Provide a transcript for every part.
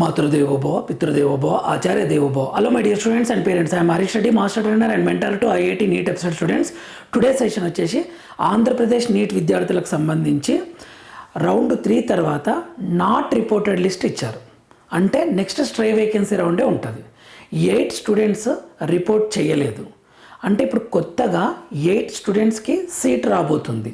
మాతృదేవోభవ పితృదేవోభవ ఆచార్య దేవోభవ hello my dear students and parents I'm Harish Reddy master trainer and mentor to IIT NEET episode students today session వచ్చేసి Andhra Pradesh NEET విద్యార్థులకు సంబంధించి round three తర్వాత not reported list ఇచ్చారు. అంటే నెక్స్ట్ స్ట్రే వేకెన్సీ రౌండే ఉంటుంది. ఎయిట్ స్టూడెంట్స్ రిపోర్ట్ చేయలేదు. అంటే ఇప్పుడు కొత్తగా ఎయిట్ స్టూడెంట్స్కి సీట్ రాబోతుంది.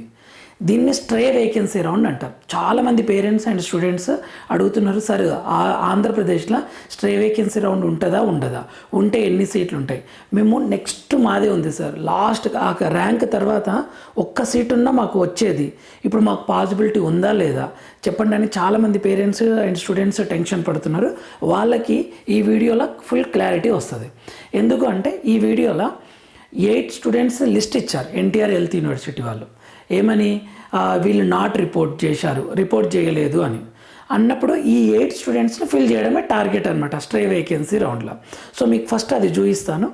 దీన్ని స్ట్రే వేకెన్సీ రౌండ్ అంటారు. చాలామంది పేరెంట్స్ అండ్ స్టూడెంట్స్ అడుగుతున్నారు సార్ ఆ- ఆంధ్రప్రదేశ్లో స్ట్రే వేకెన్సీ రౌండ్ ఉంటుందా ఉండదా? ఉంటే ఎన్ని సీట్లు ఉంటాయి? మేము నెక్స్ట్ మాదే ఉంది సార్. లాస్ట్ ఆ ర్యాంక్ తర్వాత ఒక్క సీట్ ఉన్నా మాకు వచ్చేది. ఇప్పుడు మాకు పాసిబిలిటీ ఉందా లేదా? చెప్పండి అని చాలామంది పేరెంట్స్ అండ్ స్టూడెంట్స్ టెన్షన్ పడుతున్నారు. వాళ్ళకి ఈ వీడియోలో ఫుల్ క్లారిటీ వస్తుంది. ఎందుకు అంటే ఈ వీడియోలో ఎయిట్ స్టూడెంట్స్ లిస్ట్ ఇచ్చారు ఎన్టీఆర్ హెల్త్ యూనివర్సిటీ వాళ్ళు. ఏమని? వీళ్ళు నాట్ రిపోర్ట్ చేశారు. రిపోర్ట్ చేయలేదు అని. అన్నప్పుడు ఈ ఎయిట్ స్టూడెంట్స్ని ఫిల్ చేయడమే టార్గెట్ అనమాట స్ట్రే వేకెన్సీ రౌండ్లో. సో మీకు ఫస్ట్ అది చూపిస్తాను.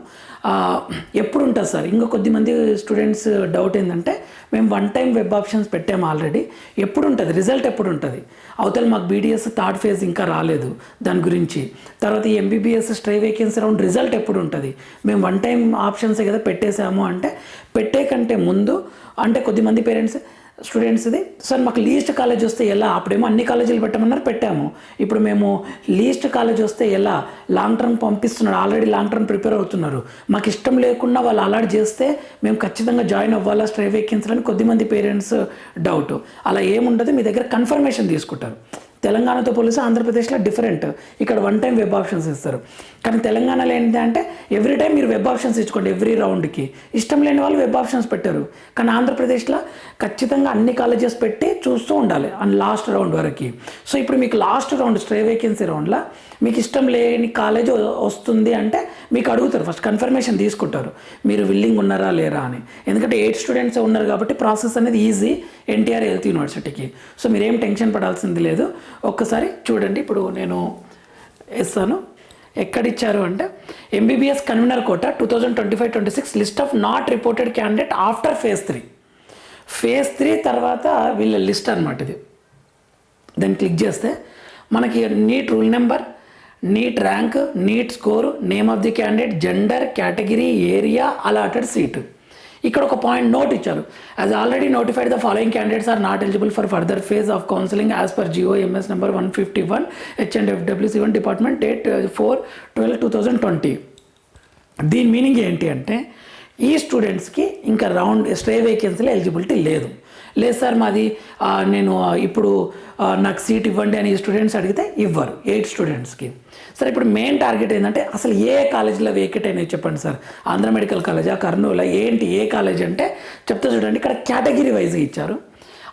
ఎప్పుడు ఉంటుంది సార్? ఇంకా కొద్దిమంది స్టూడెంట్స్ డౌట్ ఏంటంటే మేము వన్ టైం వెబ్ ఆప్షన్స్ పెట్టాము ఆల్రెడీ. ఎప్పుడు ఉంటుంది రిజల్ట్ ఎప్పుడు ఉంటుంది అవతల మాకు బీడిఎస్ థర్డ్ ఫేజ్ ఇంకా రాలేదు దాని గురించి. తర్వాత ఈ MBBS stray vacancy round result ఎప్పుడు ఉంటుంది మేము వన్ టైం ఆప్షన్సే కదా పెట్టేశాము అంటే పెట్టే కంటే ముందు అంటే కొద్దిమంది పేరెంట్స్ స్టూడెంట్స్ది సార్ మాకు లీస్ట్ కాలేజ్ వస్తే ఎలా? అప్పుడేమో అన్ని కాలేజీలు పెట్టమన్నారు పెట్టాము. ఇప్పుడు మేము లీస్ట్ కాలేజ్ వస్తే ఎలా? లాంగ్ టర్మ్ పంపిస్తున్నారు ఆల్రెడీ లాంగ్ టర్మ్ ప్రిపేర్ అవుతున్నారు. మాకు ఇష్టం లేకుండా వాళ్ళు అలాట్ చేస్తే మేము ఖచ్చితంగా జాయిన్ అవ్వాలా స్ట్రే వేకెన్సీ అని కొద్దిమంది పేరెంట్స్ డౌట్. అలా ఏముండదు మీ దగ్గర కన్ఫర్మేషన్ తీసుకుంటారు. తెలంగాణతో పోలిస్తే ఆంధ్రప్రదేశ్లో డిఫరెంట్. ఇక్కడ వన్ టైం వెబ్ ఆప్షన్స్ ఇస్తారు. కానీ తెలంగాణలో ఏంటంటే ఎవ్రీ టైం మీరు వెబ్ ఆప్షన్స్ ఇచ్చుకోండి ఎవ్రీ రౌండ్కి ఇష్టం లేని వాళ్ళు వెబ్ ఆప్షన్స్ పెట్టారు. కానీ ఆంధ్రప్రదేశ్లో ఖచ్చితంగా అన్ని కాలేజెస్ పెట్టి చూస్తూ ఉండాలి అండ్ లాస్ట్ రౌండ్ వరకు. సో ఇప్పుడు మీకు లాస్ట్ రౌండ్ స్ట్రే వేకెన్సీ రౌండ్లో మీకు ఇష్టం లేని కాలేజ్ వస్తుంది అంటే మీకు అడుగుతారు ఫస్ట్ కన్ఫర్మేషన్ తీసుకుంటారు. మీరు విల్లింగ్ ఉన్నారా లేరా అని. ఎందుకంటే ఎయిట్ స్టూడెంట్స్ ఉన్నారు కాబట్టి ప్రాసెస్ అనేది ఈజీ ఎన్టీఆర్ హెల్త్ యూనివర్సిటీకి సో మీరేం టెన్షన్ పడాల్సింది లేదు. ఒక్కసారి చూడండి. ఇప్పుడు నేను ఇస్తాను ఎక్కడిచ్చారు అంటే MBBS convener quota two thousand twenty five twenty six list of not reported candidate after phase three. Phase three తర్వాత వీళ్ళ లిస్ట్ అనమాట ఇది. దాన్ని క్లిక్ చేస్తే మనకి NEET roll number NEET rank NEET score name of the candidate gender category area allotted seat. ఇక్కడ ఒక point note ఇచ్చారు. As already notified the following candidates are not eligible for further phase of counselling as per GO MS number one fifty one H and one department date four twelve two thousand twenty దీని meaning ఏంటి అంటే ఈ స్టూడెంట్స్కి ఇంకా round stray వేకెన్సీలో eligibility లేదు. లేదు sir మాది నేను ఇప్పుడు నాకు సీట్ ఇవ్వండి అని స్టూడెంట్స్ అడిగితే ఇవ్వరు ఎయిట్ స్టూడెంట్స్కి. సార్ ఇప్పుడు మెయిన్ టార్గెట్ ఏంటంటే అసలు ఏ కాలేజీలో వేకెట్ అయినాయి చెప్పండి సార్. ఆంధ్ర మెడికల్ కాలేజా కర్నూలు ఏంటి ఏ కాలేజ్ అంటే చెప్తే చూడండి ఇక్కడ కేటగిరీ వైజ్గా ఇచ్చారు.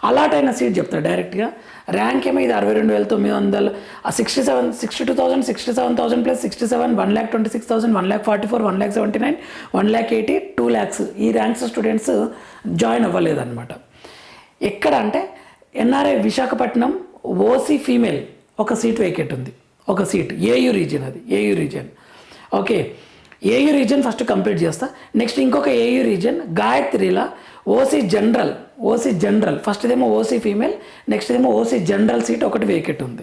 అలాట్ అయిన సీట్ చెప్తారు డైరెక్ట్గా. ర్యాంక్ ఏమో ఇది అరవై రెండు వేల తొమ్మిది వందలు sixty seven sixty two thousand sixty seven thousand plus sixty seven one lakh twenty six thousand one lakh forty four one lakh seventy nine one lakh eighty two lakhs ఈ ర్యాంక్స్ స్టూడెంట్స్ జాయిన్ అవ్వలేదన్నమాట. ఎక్కడ అంటే NRI Visakhapatnam OC female ఒక seat vacant ఉంది. ఒక seat. AU region అది. AU region. Okay. AU region first complete చేస్తా. Next ఇంకొక AU region గాయత్రిలా OC general. OC general. First ఏమో ఓసీ ఫీమేల్. నెక్స్ట్ ఏమో ఓసీ జనరల్ సీట్ ఒకటి వేకెట్ ఉంది.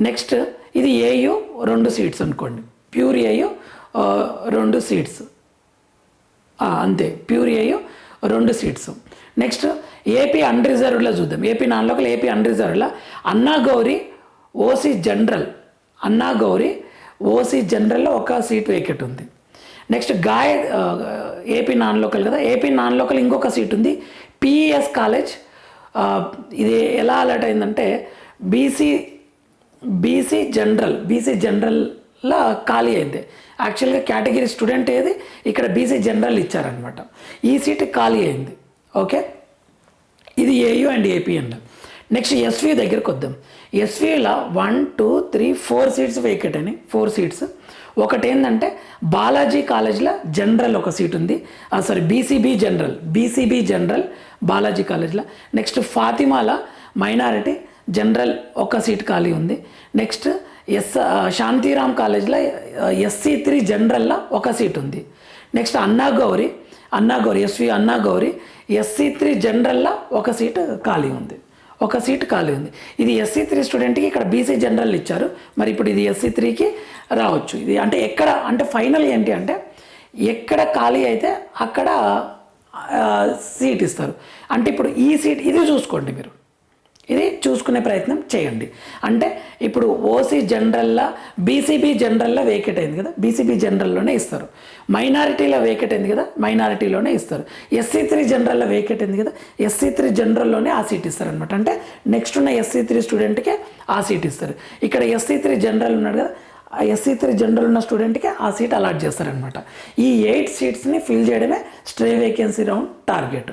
నెక్స్ట్ ఇది ఏయు రెండు సీట్స్ అనుకోండి. ప్యూర్ ఏయు రెండు సీట్స్. అంతే. ప్యూర్ ఏయు రెండు సీట్స్. నెక్స్ట్ ఏపీ అన్రిజర్వ్లో చూద్దాం. AP non local AP అన్రిజర్వ్లో Anna Gowri OC general Anna Gowri OC జనరల్లో ఒక సీట్ వేకెట్ ఉంది. నెక్స్ట్ గాయ ఏపీ నాన్ లోకల్ కదా. ఏపీ నాన్ లోకల్ ఇంకొక సీట్ ఉంది. పిఈఎస్ కాలేజ్ ఇది ఎలా అలర్ట్ అయిందంటే బీసీ బీసీ జనరల్ బీసీ జనరల్లో ఖాళీ అయింది. యాక్చువల్గా కేటగిరీ స్టూడెంట్ ఏది? ఇక్కడ బీసీ జనరల్ ఇచ్చారనమాట ఈ సీట్ ఖాళీ అయింది. ఓకే? ఇది AU and AP and next SV దగ్గరకు వద్దాం. ఎస్విలో one two three four seats vacant అని ఫోర్ సీట్స్ ఒకటి ఏంటంటే బాలాజీ కాలేజ్లో జనరల్ ఒక సీట్ ఉంది. Sorry BCB general BCB general Balaji కాలేజ్లో నెక్స్ట్ ఫాతిమాల మైనారిటీ జనరల్ ఒక సీట్ ఖాళీ ఉంది. నెక్స్ట్ ఎస్ శాంతిరామ్ కాలేజ్లో ఎస్సీ త్రీ జనరల్లో ఒక సీట్ ఉంది. నెక్స్ట్ అన్నా గౌరి అన్నా గౌరి ఎస్వి అన్నా గౌరి ఎస్సీ త్రీ జనరల్లో ఒక సీటు ఖాళీ ఉంది. ఒక సీట్ ఖాళీ ఉంది. ఇది ఎస్సీ త్రీ స్టూడెంట్కి ఇక్కడ బీసీ జనరల్ ఇచ్చారు. మరి ఇప్పుడు ఇది ఎస్సీ త్రీకి రావచ్చు. ఇది అంటే ఎక్కడ అంటే ఫైనల్ ఏంటి అంటే ఎక్కడ ఖాళీ అయితే అక్కడ సీట్ ఇస్తారు. అంటే ఇప్పుడు ఈ సీట్ ఇది చూసుకోండి మీరు. ఇది చూసుకునే ప్రయత్నం చేయండి. అంటే ఇప్పుడు ఓసీ జనరల్లా బీసీబీ జనరల్లా వేకెట్ అయింది కదా? బీసీబీ జనరల్లోనే ఇస్తారు. మైనారిటీలో వేకెట్ అయింది కదా? మైనారిటీలోనే ఇస్తారు. ఎస్సీ త్రీ జనరల్లో వేకెట్ అయింది కదా? ఎస్సీ త్రీ జనరల్లోనే ఆ సీట్ ఇస్తారు అనమాట అంటే నెక్స్ట్ ఉన్న ఎస్సీ త్రీ స్టూడెంట్కే ఆ సీట్ ఇస్తారు. ఇక్కడ ఎస్సీ త్రీ జనరల్ ఉన్నాడు కదా? ఆ ఎస్సీ త్రీ జనరల్ ఉన్న స్టూడెంట్కి ఆ సీట్ అలాట్ చేస్తారనమాట ఈ ఎయిట్ సీట్స్ని ఫిల్ చేయడమే స్ట్రే వేకెన్సీ రౌండ్ టార్గెట్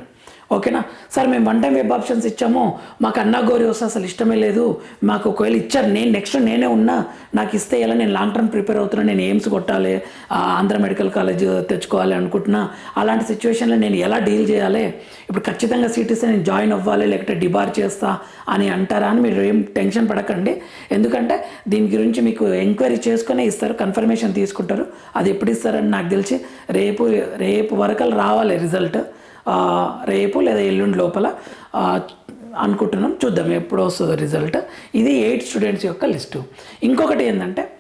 ఓకేనా? సార్ మేము వన్ టైం వెబ్ ఆప్షన్స్ ఇచ్చాము. మాకు అన్నా గోరి వస్తే అసలు ఇష్టమే లేదు. మాకు ఒకవేళ ఇచ్చారు నేను నెక్స్ట్ నేనే ఉన్నా నాకు ఇస్తే ఎలా నేను లాంగ్ టర్మ్ ప్రిపేర్ అవుతున్నా నేను ఎయిమ్స్ కొట్టాలి ఆంధ్ర మెడికల్ కాలేజ్ తెచ్చుకోవాలి అనుకుంటున్నా అలాంటి సిచ్యువేషన్లో నేను ఎలా డీల్ చేయాలి? ఇప్పుడు ఖచ్చితంగా సీట్ నేను జాయిన్ అవ్వాలి లేకపోతే డిబార్ చేస్తా అని అంటారా అని మీరు ఏం టెన్షన్ పడకండి. ఎందుకంటే దీని గురించి మీకు ఎంక్వైరీ చేసుకునే ఇస్తారు కన్ఫర్మేషన్ తీసుకుంటారు. అది ఎప్పుడు ఇస్తారని నాకు తెలిసి రేపు రేపు వరకు రావాలి రిజల్ట్ రేపు లేదా ఎల్లుండి లోపల అనుకుంటున్నాం. చూద్దాం ఎప్పుడు వస్తుందో రిజల్ట్. ఇది ఎయిట్ స్టూడెంట్స్ యొక్క లిస్టు. ఇంకొకటి ఏంటంటే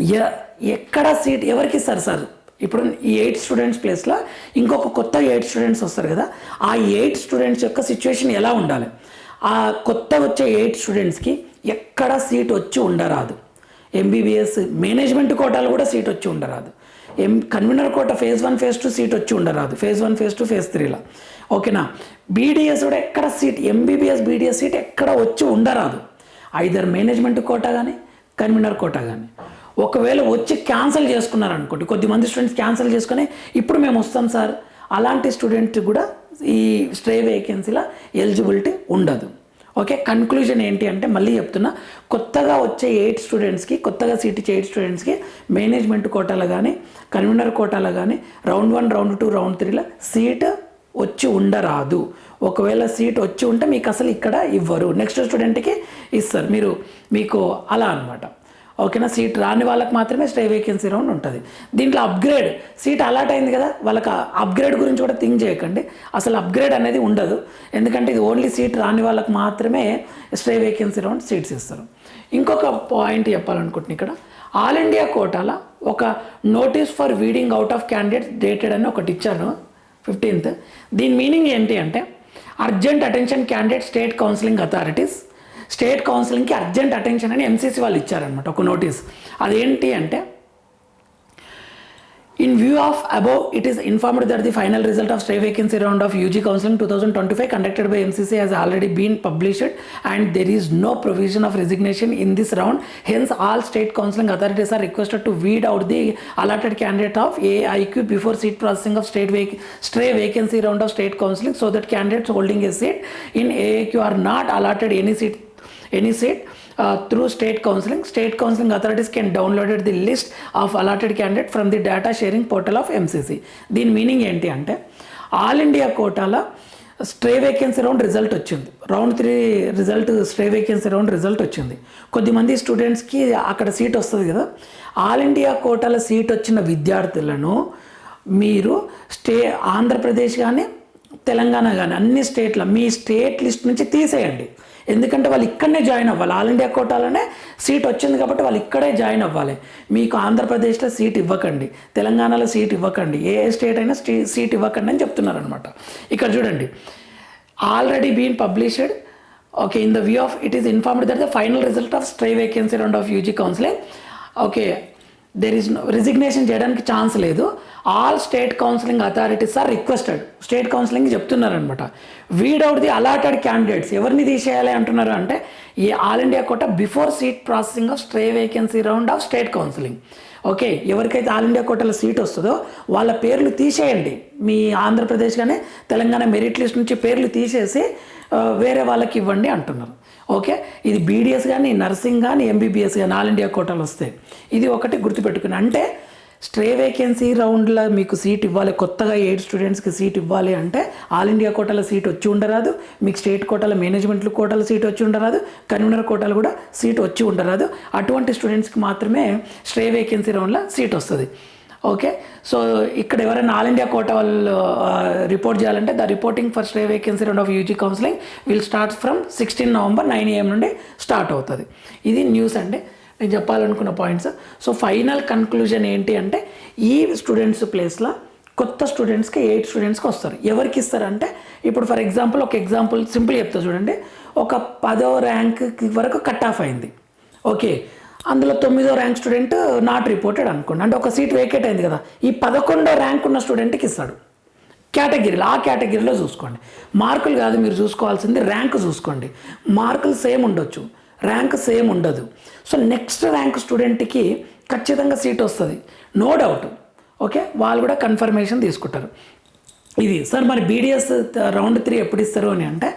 ఎ- ఎక్కడ సీట్ ఎవరికి ఇస్తారు సార్? ఇప్పుడు ఈ ఎయిట్ స్టూడెంట్స్ ప్లేస్లో ఇంకొక కొత్త ఎయిట్ స్టూడెంట్స్ వస్తారు కదా ఆ ఎయిట్ స్టూడెంట్స్ యొక్క సిచ్యువేషన్ ఎలా ఉండాలి? ఆ కొత్త వచ్చే ఎయిట్ స్టూడెంట్స్కి ఎక్కడ సీట్ వచ్చి ఉండరాదు. ఎంబీబీఎస్ మేనేజ్మెంట్ కోటాలు కూడా సీట్ వచ్చి ఉండరాదు. M convener quota phase one phase two seat వచ్చి ఉండరాదు. Phase one phase two phase త్రీలో. ఓకేనా? బీడీఎస్ కూడా ఎక్కడ సీట్ ఎంబీబీఎస్ బీడీఎస్ సీట్ ఎక్కడ వచ్చి ఉండరాదు. ఐదర్ మేనేజ్మెంట్ కోట కానీ కన్వీనర్ కోట కానీ ఒకవేళ వచ్చి క్యాన్సిల్ చేసుకున్నారు అనుకోండి కొద్దిమంది స్టూడెంట్స్ క్యాన్సిల్ చేసుకుని ఇప్పుడు మేము వస్తాం సార్. అలాంటి స్టూడెంట్ కూడా ఈ స్ట్రే వేకెన్సీలో ఎలిజిబిలిటీ ఉండదు. ఓకే కన్క్లూజన్ ఏంటి అంటే మళ్ళీ చెప్తున్నా కొత్తగా వచ్చే ఎయిట్ స్టూడెంట్స్కి కొత్తగా సీట్ ఇచ్చే ఎయిట్ స్టూడెంట్స్కి మేనేజ్మెంట్ కోటాలో కానీ కన్వీనర్ కోటాలో కానీ round one round two round త్రీలో సీట్ వచ్చి ఉండరాదు. ఒకవేళ సీట్ వచ్చి ఉంటే మీకు అసలు ఇక్కడ ఇవ్వరు. నెక్స్ట్ స్టూడెంట్కి ఇస్తారు. మీరు మీకు అలా అనమాట ఓకేనా? సీట్ రాని వాళ్ళకి మాత్రమే స్టే వేకెన్సీ రౌండ్ ఉంటుంది. దీంట్లో అప్గ్రేడ్ సీట్ అలాట్ అయింది కదా? వాళ్ళకి అప్గ్రేడ్ గురించి కూడా థింక్ చేయకండి. అసలు అప్గ్రేడ్ అనేది ఉండదు. ఎందుకంటే ఇది ఓన్లీ సీట్ రాని వాళ్ళకి మాత్రమే స్టే వేకెన్సీ రౌండ్ సీట్స్ ఇస్తారు. ఇంకొక పాయింట్ చెప్పాలనుకుంటున్నాను ఇక్కడ. ఆల్ ఇండియా కోటాల ఒక notice for weeding out of candidates dated అని ఒకటి ఇచ్చాను ఫిఫ్టీన్త్ దీని మీనింగ్ ఏంటి అంటే urgent attention candidate state counselling authorities state కౌన్సిలింగ్కి urgent attention అని ఎంసీసీ వాళ్ళు ఇచ్చారనమాట ఒక నోటీస్ అదేంటి అంటే in view of above it is informed that the final result of stray vacancy round of UG counselling two thousand twenty five conducted by MCC has already been published and there is no provision of resignation in this round hence all state counseling authorities are requested to weed out the allotted candidate of AIQ before seat processing of state vac- stray vacancy round of state counseling so that candidates holding a seat in AIQ are not allotted any seat any seat uh, through state counseling. State counseling authorities can download the list of allotted candidate from the data sharing portal of MCC. దీని meaning ఏంటి అంటే all India కోటాల stray vacancy round result వచ్చింది round three result stray vacancy round result వచ్చింది కొద్దిమంది స్టూడెంట్స్కి అక్కడ seat వస్తుంది కదా ఆల్ ఇండియా కోటాల సీట్ వచ్చిన విద్యార్థులను మీరు స్టే ఆంధ్రప్రదేశ్ కానీ తెలంగాణ కానీ అన్ని స్టేట్ల మీ స్టేట్ లిస్ట్ నుంచి తీసేయండి. ఎందుకంటే వాళ్ళు ఇక్కడనే జాయిన్ అవ్వాలి. ఆల్ ఇండియా కోటాలోనే సీట్ వచ్చింది కాబట్టి వాళ్ళు ఇక్కడే జాయిన్ అవ్వాలి. మీకు ఆంధ్రప్రదేశ్లో సీట్ ఇవ్వకండి. తెలంగాణలో సీట్ ఇవ్వకండి. ఏ స్టేట్ అయినా స్టీ సీట్ ఇవ్వకండి అని చెప్తున్నారనమాట ఇక్కడ చూడండి. Already been published. Okay in the view of it is informed that the final result of stray vacancy round of UG counselling. Okay there no resignation చేయడానికి ఛాన్స్ లేదు. All state counselling authorities are requested state counselling చెప్తున్నారనమాట weed out the allotted candidates ఎవరిని తీసేయాలి అంటున్నారు అంటే ఈ all India quota before seat processing of stray vacancy round of state counselling okay ఎవరికైతే all India కోటలో సీట్ వస్తుందో వాళ్ళ పేర్లు తీసేయండి. మీ ఆంధ్రప్రదేశ్ కానీ తెలంగాణ మెరిట్ లిస్ట్ నుంచి పేర్లు తీసేసి వేరే వాళ్ళకి ఇవ్వండి అంటున్నారు. ఓకే ఇది బీడీఎస్ కానీ నర్సింగ్ కానీ ఎంబీబీఎస్ కానీ ఆల్ ఇండియా కోటాలు వస్తాయి ఇది ఒకటి గుర్తుపెట్టుకుని. అంటే స్ట్రే వేకెన్సీ రౌండ్లో మీకు సీట్ ఇవ్వాలి. కొత్తగా ఎయిట్ స్టూడెంట్స్కి సీట్ ఇవ్వాలి అంటే ఆల్ ఇండియా కోటాలో సీట్ వచ్చి ఉండరాదు. మీకు స్టేట్ కోటాల మేనేజ్మెంట్ కోటాలో సీట్ వచ్చి ఉండరాదు. కన్వీనర్ కోటాలు కూడా సీట్ వచ్చి ఉండరాదు. అటువంటి స్టూడెంట్స్కి మాత్రమే స్ట్రే వేకెన్సీ రౌండ్లో సీట్ వస్తుంది. ఓకే? సో ఇక్కడ ఎవరైనా ఆల్ ఇండియా కోట వాళ్ళు రిపోర్ట్ చేయాలంటే the reporting for stray vacancy round of UG counselling will start from sixteen November nine AM నుండి స్టార్ట్ అవుతుంది. ఇది న్యూస్ అండి నేను చెప్పాలనుకున్న పాయింట్స్ సో ఫైనల్ కన్క్లూజన్ ఏంటి అంటే ఈ స్టూడెంట్స్ ప్లేస్లో కొత్త స్టూడెంట్స్కి ఎయిట్ స్టూడెంట్స్కి వస్తారు. ఎవరికి ఇస్తారంటే ఇప్పుడు ఫర్ ఎగ్జాంపుల్ ఒక ఎగ్జాంపుల్ సింపుల్ చెప్తా చూడండి. ఒక పదో ర్యాంక్ వరకు కట్ ఆఫ్ అయింది. ఓకే అందులో తొమ్మిదో ర్యాంక్ స్టూడెంట్ నాట్ రిపోర్టెడ్ అనుకోండి. అంటే ఒక సీట్ వేకేట్ అయింది కదా. ఈ పదకొండో ర్యాంక్ ఉన్న స్టూడెంట్కి ఇస్తాడు. కేటగిరీలో ఆ కేటగిరీలో చూసుకోండి. మార్కులు కాదు మీరు చూసుకోవాల్సింది ర్యాంక్ చూసుకోండి. మార్కులు సేమ్ ఉండొచ్చు. ర్యాంక్ సేమ్ ఉండదు. సో నెక్స్ట్ ర్యాంక్ స్టూడెంట్కి ఖచ్చితంగా సీట్ వస్తుంది. నో డౌట్ ఓకే వాళ్ళు కూడా కన్ఫర్మేషన్ తీసుకుంటారు. ఇది సార్ మరి బీడిఎస్ రౌండ్ త్రీ ఎప్పుడు ఇస్తారు? అని అంటే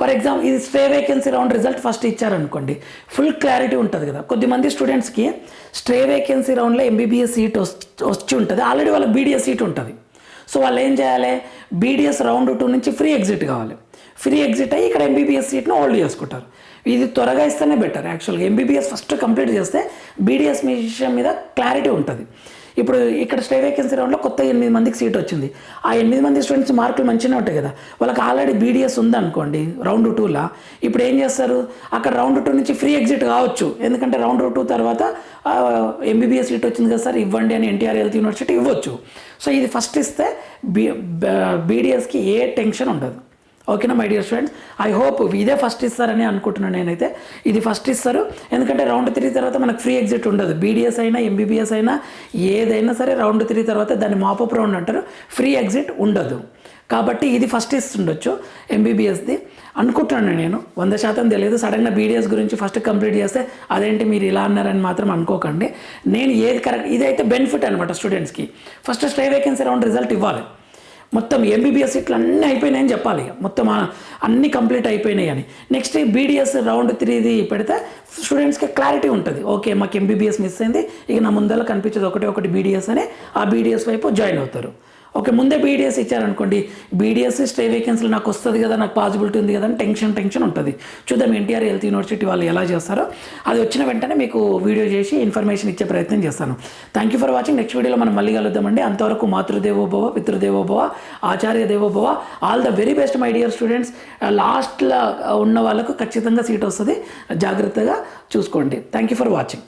ఫర్ ఎగ్జాంపుల్ ఇది stray vacancy round result first ఇచ్చారనుకోండి ఫుల్ క్లారిటీ ఉంటుంది కదా. కొద్దిమంది స్టూడెంట్స్కి స్టే వేకెన్సీ రౌండ్లో ఎంబీబీఎస్ సీట్ వచ్చి ఉంటుంది. ఆల్రెడీ వాళ్ళకి బీడిఎస్ సీట్ ఉంటుంది. సో వాళ్ళు ఏం చేయాలి? బీడిఎస్ రౌండ్ టూ నుంచి ఫ్రీ ఎగ్జిట్ కావాలి. ఫ్రీ ఎగ్జిట్ అయ్యి ఇక్కడ ఎంబీబీఎస్ సీట్ను హోల్డ్ చేసుకుంటారు. ఇది త్వరగా ఇస్తేనే బెటర్ యాక్చువల్గా ఎంబీబీఎస్ ఫస్ట్ కంప్లీట్ చేస్తే బీడీఎస్ విషయం మీద క్లారిటీ ఉంటుంది. ఇప్పుడు ఇక్కడ స్టే వేకెన్సీ రౌండ్లో కొత్త ఎనిమిది మందికి సీట్ వచ్చింది. ఆ ఎనిమిది మంది స్టూడెంట్స్ మార్కులు మంచిగానే ఉంటాయి కదా. వాళ్ళకి ఆల్రెడీ బీడీఎస్ ఉందనుకోండి రౌండ్ టూలో ఇప్పుడు ఏం చేస్తారు? అక్కడ రౌండ్ టూ నుంచి ఫ్రీ ఎగ్జిట్ కావచ్చు. ఎందుకంటే రౌండ్ టూ తర్వాత ఎంబీబీఎస్ సీట్ వచ్చింది కదా సార్ ఇవ్వండి అని ఎన్టీఆర్ హెల్త్ యూనివర్సిటీ ఇవ్వచ్చు. సో ఇది ఫస్ట్ ఇస్తే బీ బీడీఎస్కి ఏ టెన్షన్ ఉండదు. ఓకేనా my dear students I hope ఇదే ఫస్ట్ ఇస్తారని అనుకుంటున్నాను నేనైతే. ఇది ఫస్ట్ ఇస్తారు. ఎందుకంటే రౌండ్ త్రీ తర్వాత మనకు ఫ్రీ ఎగ్జిట్ ఉండదు. బీడీఎస్ అయినా ఎంబీబీఎస్ అయినా ఏదైనా సరే రౌండ్ త్రీ తర్వాత దాన్ని మాపప్ రౌండ్ అంటారు. ఫ్రీ ఎగ్జిట్ ఉండదు. కాబట్టి ఇది ఫస్ట్ ఇస్తుండొచ్చు ఎంబీబీఎస్ది అనుకుంటున్నాను నేను. వంద శాతం తెలియదు. సడన్గా బీడీఎస్ గురించి ఫస్ట్ కంప్లీట్ చేస్తే అదేంటి మీరు ఇలా అన్నారని మాత్రం అనుకోకండి. నేను ఏది కరెక్ట్ ఇదైతే బెనిఫిట్ అనమాట స్టూడెంట్స్కి first stray vacancy round result ఇవ్వాలి. మొత్తం ఎంబీబీఎస్ ఇట్లా అన్నీ అయిపోయినాయని చెప్పాలి. ఇక. మొత్తం అన్ని అన్నీ కంప్లీట్ అయిపోయినాయి అని. నెక్స్ట్ బీడిఎస్ రౌండ్ త్రీది పెడితే స్టూడెంట్స్కి క్లారిటీ ఉంటుంది. ఓకే మాకు ఎంబీబీఎస్ మిస్ అయింది. ఇక నా ముందర కనిపించేది ఒకటి ఒకటి బీడిఎస్ అని. ఆ బీడిఎస్ వైపు జాయిన్ అవుతారు. ఓకే ముందే బీడిఎస్ ఇచ్చారనుకోండి. బీడిఎస్ స్టే వేకెన్సీలు నాకు వస్తుంది కదా నాకు పాసిబిలిటీ ఉంది కదా అని టెన్షన్ టెన్షన్ ఉంటుంది. చూద్దాం ఎన్టీఆర్ హెల్త్ యూనివర్సిటీ వాళ్ళు ఎలా చేస్తారో. అది వచ్చిన వెంటనే మీకు వీడియో చేసి ఇన్ఫర్మేషన్ ఇచ్చే ప్రయత్నం చేస్తాను. Thank you for watching next వీడియోలో మనం మళ్ళీ కలుద్దామండి. అంతవరకు మాతృదేవోభవ పితృదేవోభవ ఆచార్య దేవోభవ all the very best my dear students లాస్ట్లో ఉన్న వాళ్ళకు ఖచ్చితంగా సీట్ వస్తుంది. జాగ్రత్తగా చూసుకోండి. Thank you for watching